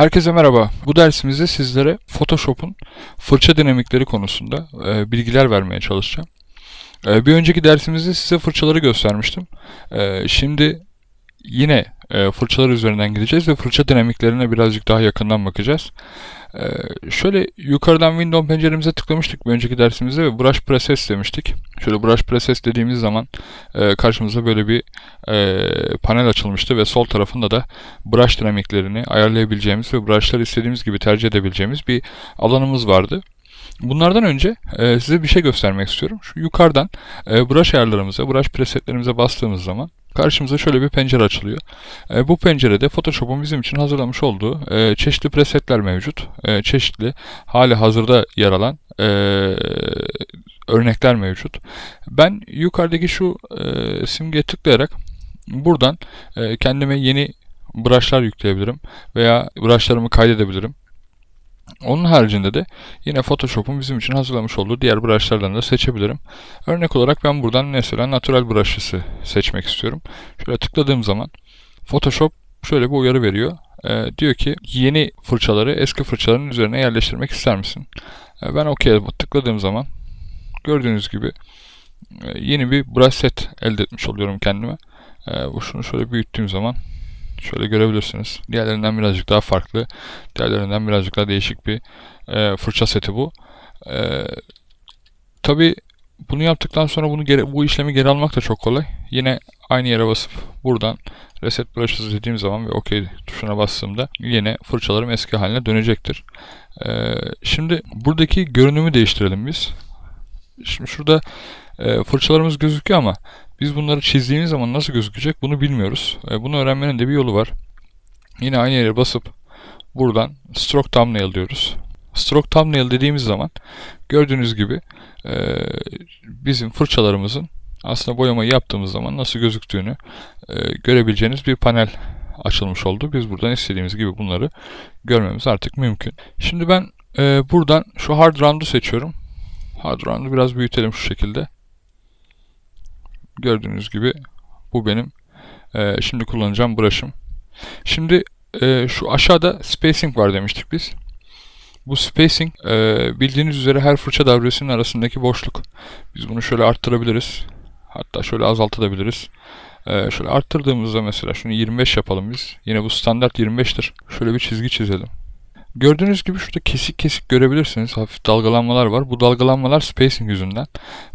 Herkese merhaba. Bu dersimizde sizlere Photoshop'un fırça dinamikleri konusunda e, bilgiler vermeye çalışacağım. E, bir önceki dersimizde size fırçaları göstermiştim. E, şimdi yine e, fırçalar üzerinden gideceğiz ve fırça dinamiklerine birazcık daha yakından bakacağız. Ee, şöyle yukarıdan Windows penceremize tıklamıştık bir önceki dersimizde ve Brush Process demiştik. Şöyle Brush Process dediğimiz zaman e, karşımıza böyle bir e, panel açılmıştı ve sol tarafında da brush dinamiklerini ayarlayabileceğimiz ve brushları istediğimiz gibi tercih edebileceğimiz bir alanımız vardı. Bunlardan önce e, size bir şey göstermek istiyorum. Şu yukarıdan e, brush ayarlarımıza, brush presetlerimize bastığımız zaman karşımıza şöyle bir pencere açılıyor. E, bu pencerede Photoshop'un bizim için hazırlamış olduğu e, çeşitli presetler mevcut. E, çeşitli hali hazırda yer alan e, örnekler mevcut. Ben yukarıdaki şu e, simgeye tıklayarak buradan e, kendime yeni brushlar yükleyebilirim veya brushlarımı kaydedebilirim. Onun haricinde de yine Photoshop'un bizim için hazırlamış olduğu diğer brushlardan da seçebilirim. Örnek olarak ben buradan mesela Natural Brush'ı seçmek istiyorum. Şöyle tıkladığım zaman Photoshop şöyle bir uyarı veriyor. Ee, diyor ki yeni fırçaları eski fırçaların üzerine yerleştirmek ister misin? Ee, ben OK'ye tıkladığım zaman gördüğünüz gibi e, yeni bir brush set elde etmiş oluyorum kendime. Bu şunu şöyle büyüttüğüm zaman Şöyle görebilirsiniz. Diğerlerinden birazcık daha farklı. Diğerlerinden birazcık daha değişik bir e, fırça seti bu. E, Tabi bunu yaptıktan sonra bunu geri, bu işlemi geri almak da çok kolay. Yine aynı yere basıp buradan Reset Brushes dediğim zaman ve OK tuşuna bastığımda yine fırçalarım eski haline dönecektir. Ee, şimdi buradaki görünümü değiştirelim biz. Şimdi şurada e, fırçalarımız gözüküyor ama biz bunları çizdiğimiz zaman nasıl gözükecek bunu bilmiyoruz. E, bunu öğrenmenin de bir yolu var. Yine aynı yere basıp buradan Stroke Thumbnail diyoruz. Stroke Thumbnail dediğimiz zaman gördüğünüz gibi e, bizim fırçalarımızın aslında boyamayı yaptığımız zaman nasıl gözüktüğünü e, görebileceğiniz bir panel açılmış oldu. Biz buradan istediğimiz gibi bunları görmemiz artık mümkün. Şimdi ben e, buradan şu Hard Round'u seçiyorum. Hard Round'u biraz büyütelim şu şekilde. Gördüğünüz gibi bu benim e, şimdi kullanacağım brush'ım. Şimdi e, şu aşağıda spacing var demiştik biz. Bu spacing e, bildiğiniz üzere her fırça davresinin arasındaki boşluk. Biz bunu şöyle arttırabiliriz. Hatta şöyle azaltabiliriz. E, şöyle arttırdığımızda mesela şunu 25 yapalım biz. Yine bu standart 25'tir. Şöyle bir çizgi çizelim. Gördüğünüz gibi şurada kesik kesik görebilirsiniz. Hafif dalgalanmalar var. Bu dalgalanmalar spacing yüzünden.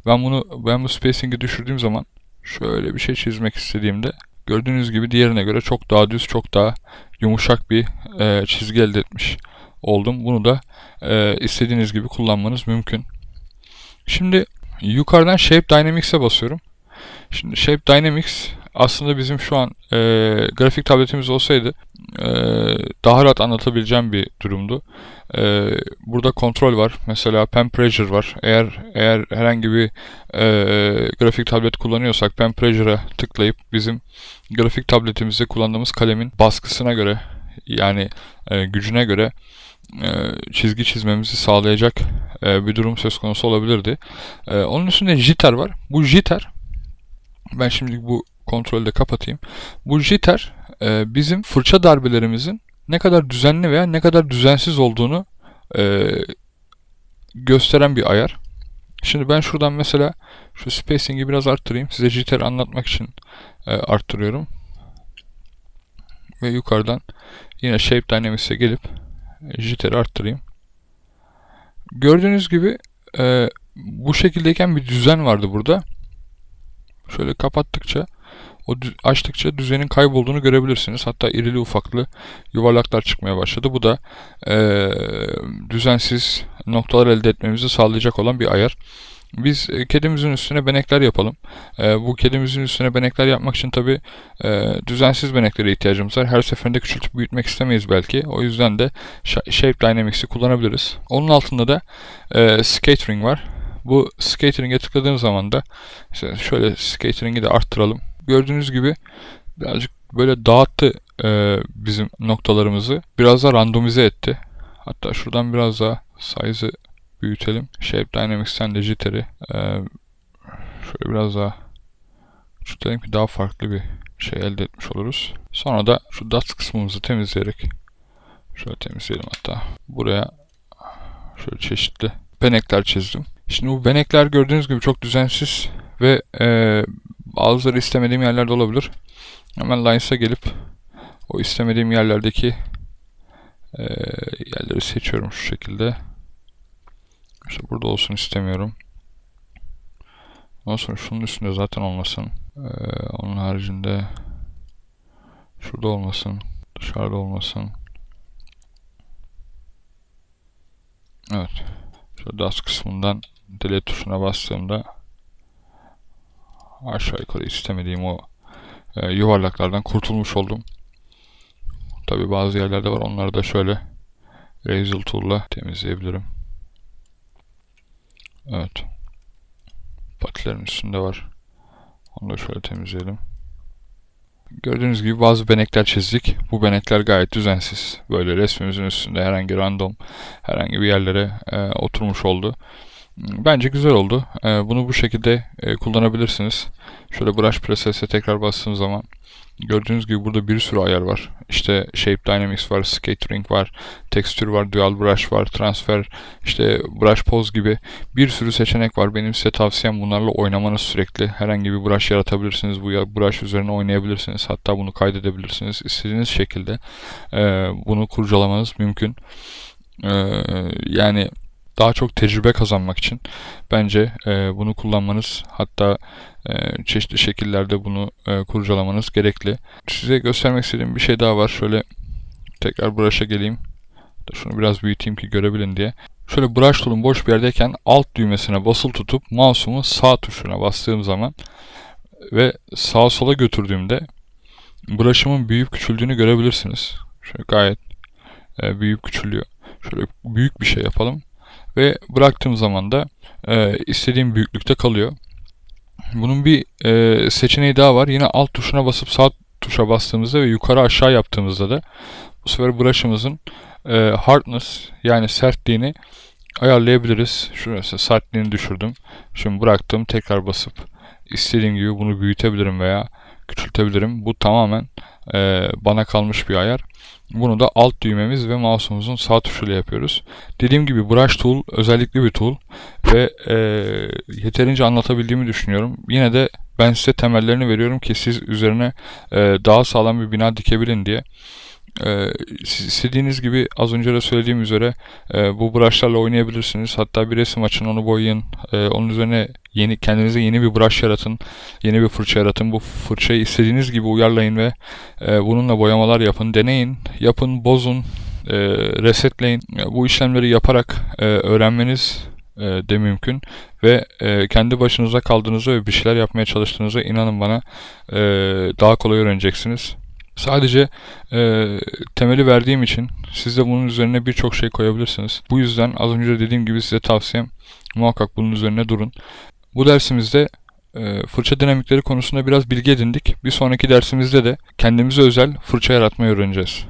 Ben bunu ben bu spacing'i düşürdüğüm zaman şöyle bir şey çizmek istediğimde gördüğünüz gibi diğerine göre çok daha düz, çok daha yumuşak bir e, çizgi elde etmiş oldum. Bunu da e, istediğiniz gibi kullanmanız mümkün. Şimdi yukarıdan Shape Dynamics'e basıyorum. Şimdi Shape Dynamics aslında bizim şu an e, grafik tabletimiz olsaydı e, daha rahat anlatabileceğim bir durumdu. E, burada kontrol var. Mesela pen pressure var. Eğer eğer herhangi bir e, grafik tablet kullanıyorsak pen pressure'a tıklayıp bizim grafik tabletimizde kullandığımız kalemin baskısına göre yani e, gücüne göre e, çizgi çizmemizi sağlayacak e, bir durum söz konusu olabilirdi. E, onun üstünde jitter var. Bu jitter ben şimdi bu kontrolü de kapatayım. Bu jitter e, bizim fırça darbelerimizin ne kadar düzenli veya ne kadar düzensiz olduğunu e, gösteren bir ayar. Şimdi ben şuradan mesela şu spacing'i biraz arttırayım. Size jitter anlatmak için e, arttırıyorum. Ve yukarıdan yine Shape Dynamics'e gelip e, jitter'i arttırayım. Gördüğünüz gibi e, bu şekildeyken bir düzen vardı burada. Şöyle kapattıkça o açtıkça düzenin kaybolduğunu görebilirsiniz. Hatta irili ufaklı yuvarlaklar çıkmaya başladı. Bu da e, düzensiz noktalar elde etmemizi sağlayacak olan bir ayar. Biz e, kedimizin üstüne benekler yapalım. E, bu kedimizin üstüne benekler yapmak için tabi e, düzensiz beneklere ihtiyacımız var. Her seferinde küçültüp büyütmek istemeyiz belki. O yüzden de Shape Dynamics'i kullanabiliriz. Onun altında da e, Skatering var. Bu Skatering'e tıkladığım zaman da işte şöyle Skatering'i de arttıralım gördüğünüz gibi birazcık böyle dağıttı e, bizim noktalarımızı. Biraz da randomize etti. Hatta şuradan biraz daha size'ı büyütelim. Shape Dynamics'ten de jitter'i e, şöyle biraz daha küçültelim ki daha farklı bir şey elde etmiş oluruz. Sonra da şu dots kısmımızı temizleyerek Şöyle temizleyelim hatta. Buraya şöyle çeşitli benekler çizdim. Şimdi bu benekler gördüğünüz gibi çok düzensiz ve e, bazıları istemediğim yerlerde olabilir. Hemen Lines'a gelip o istemediğim yerlerdeki e, yerleri seçiyorum şu şekilde. İşte burada olsun istemiyorum. Ondan sonra şunun üstünde zaten olmasın. Ee, onun haricinde şurada olmasın. Dışarıda olmasın. Evet. Şu DAS kısmından delete tuşuna bastığımda aşağı yukarı istemediğim o e, yuvarlaklardan kurtulmuş oldum. Tabi bazı yerlerde var. Onları da şöyle Razor Tool'la temizleyebilirim. Evet. Patilerin üstünde var. Onu da şöyle temizleyelim. Gördüğünüz gibi bazı benekler çizdik. Bu benekler gayet düzensiz. Böyle resmimizin üstünde herhangi random herhangi bir yerlere e, oturmuş oldu. Bence güzel oldu. E, bunu bu şekilde e, kullanabilirsiniz. Şöyle brush process'e tekrar bastığım zaman Gördüğünüz gibi burada bir sürü ayar var. İşte Shape Dynamics var, Skatering var, Texture var, Dual Brush var, Transfer, işte Brush Pose gibi bir sürü seçenek var. Benim size tavsiyem bunlarla oynamanız sürekli. Herhangi bir brush yaratabilirsiniz. Bu brush üzerine oynayabilirsiniz. Hatta bunu kaydedebilirsiniz. İstediğiniz şekilde e, bunu kurcalamanız mümkün. E, yani daha çok tecrübe kazanmak için bence e, bunu kullanmanız hatta e, çeşitli şekillerde bunu e, kurcalamanız gerekli. Size göstermek istediğim bir şey daha var. Şöyle tekrar brush'a geleyim. Şunu biraz büyüteyim ki görebilin diye. Şöyle brush tool'un boş bir yerdeyken alt düğmesine basılı tutup mouse'umu sağ tuşuna bastığım zaman ve sağa sola götürdüğümde brush'ımın büyüyüp küçüldüğünü görebilirsiniz. Şöyle gayet e, büyüyüp küçülüyor. Şöyle büyük bir şey yapalım ve bıraktığım zaman da e, istediğim büyüklükte kalıyor. Bunun bir e, seçeneği daha var. Yine alt tuşuna basıp sağ tuşa bastığımızda ve yukarı aşağı yaptığımızda da bu sefer brush'ımızın e, hardness yani sertliğini ayarlayabiliriz. Şurası sertliğini düşürdüm. Şimdi bıraktım tekrar basıp istediğim gibi bunu büyütebilirim veya küçültebilirim. Bu tamamen e, bana kalmış bir ayar. Bunu da alt düğmemiz ve mouse'umuzun sağ tuşuyla yapıyoruz. Dediğim gibi Brush Tool özellikle bir tool ve e, yeterince anlatabildiğimi düşünüyorum. Yine de ben size temellerini veriyorum ki siz üzerine e, daha sağlam bir bina dikebilin diye. Ee, istediğiniz gibi az önce de söylediğim üzere e, bu brushlarla oynayabilirsiniz. Hatta bir resim açın onu boyayın. E, onun üzerine yeni kendinize yeni bir brush yaratın. Yeni bir fırça yaratın. Bu fırçayı istediğiniz gibi uyarlayın ve e, bununla boyamalar yapın. Deneyin, yapın, bozun, e, resetleyin. Bu işlemleri yaparak e, öğrenmeniz e, de mümkün ve e, kendi başınıza kaldığınızda ve bir şeyler yapmaya çalıştığınızda inanın bana e, daha kolay öğreneceksiniz. Sadece e, temeli verdiğim için siz de bunun üzerine birçok şey koyabilirsiniz. Bu yüzden az önce dediğim gibi size tavsiyem muhakkak bunun üzerine durun. Bu dersimizde e, fırça dinamikleri konusunda biraz bilgi edindik. Bir sonraki dersimizde de kendimize özel fırça yaratmayı öğreneceğiz.